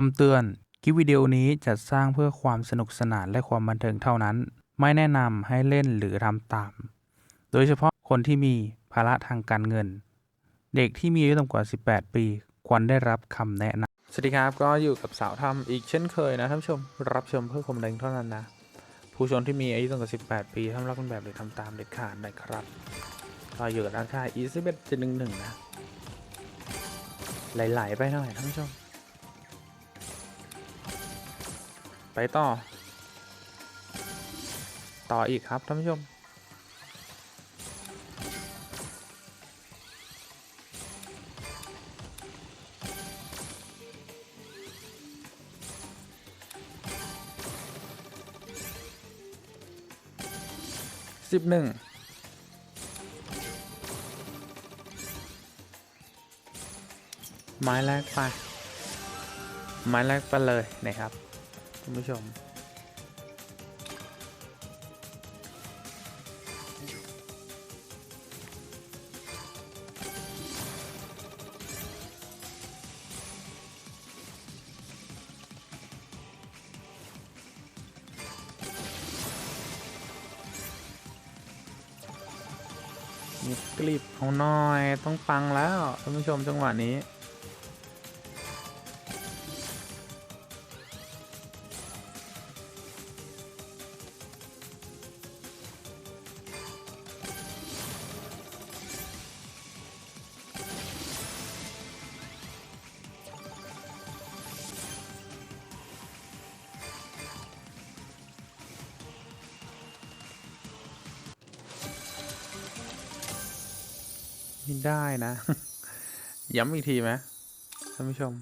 คำเตือน คลิปวิดีโอนี้จัดสร้างเพื่อความสนุกสนานและความบันเทิงเท่านั้น ไม่แนะนำให้เล่นหรือทำตาม โดยเฉพาะคนที่มีภาระทางการเงิน เด็กที่มีอายุต่ำกว่า 18 ปี ควรได้รับคำแนะนำ สวัสดีครับ ก็อยู่กับสาวทำอีกเช่นเคยนะท่านผู้ชม รับชมเพื่อความบันเทิงเท่านั้นนะ ผู้ชมที่มีอายุต่ำกว่า 18 ปีห้ามรับเป็นแบบหรือทำตามเด็ดขาดนะครับ ก็อยู่กับร้านค้า e 1 1 7 1 1นะ ไหลๆไปหน่อยท่านผู้ชม ไปต่อ ต่ออีกครับท่านผู้ชม สิบหนึ่งไม้แรกไป ไม้แรกไปเลยนะครับ คุณผู้ชม มีกลีบเอาหน่อย ต้องปังแล้วท่านผู้ชมจังหวะนี้ ไม่ได้นะ ย้ำอีกทีไหมท่านผู้ชม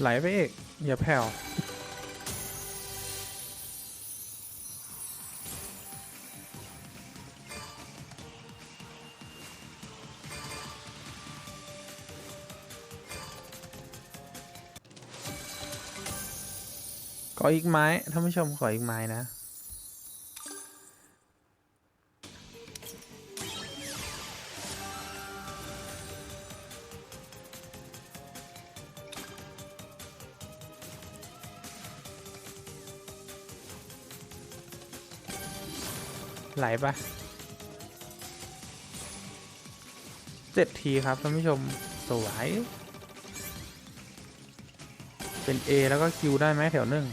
ไหลไปเอกอย่าแผ่วขออีกไม้ท่านผู้ชมขออีกไม้นะ ไหลปะเจ็ดทีครับท่านผู้ชมสวย เป็น A แล้วก็ Q ได้ไหมแถวหนึ่ง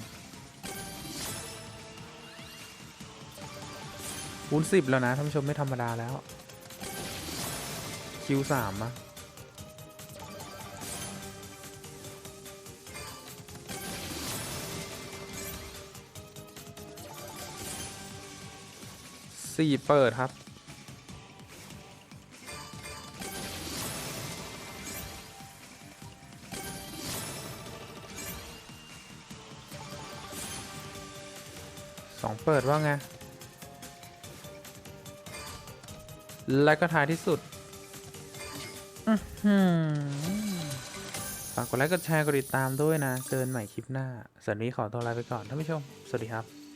คูณสิบแล้วนะท่านผู้ชมไม่ธรรมดาแล้ว Q สามอะ สี่เปิดครับ สองเปิดว่าไง และก็ท้ายที่สุดอื้อหือฝากกดไลค์ กดแชร์ กดติดตามด้วยนะ เจอกันใหม่คลิปหน้าสำหรับวันนี้ขอตัวลาไปก่อนท่านผู้ชม สวัสดีครับ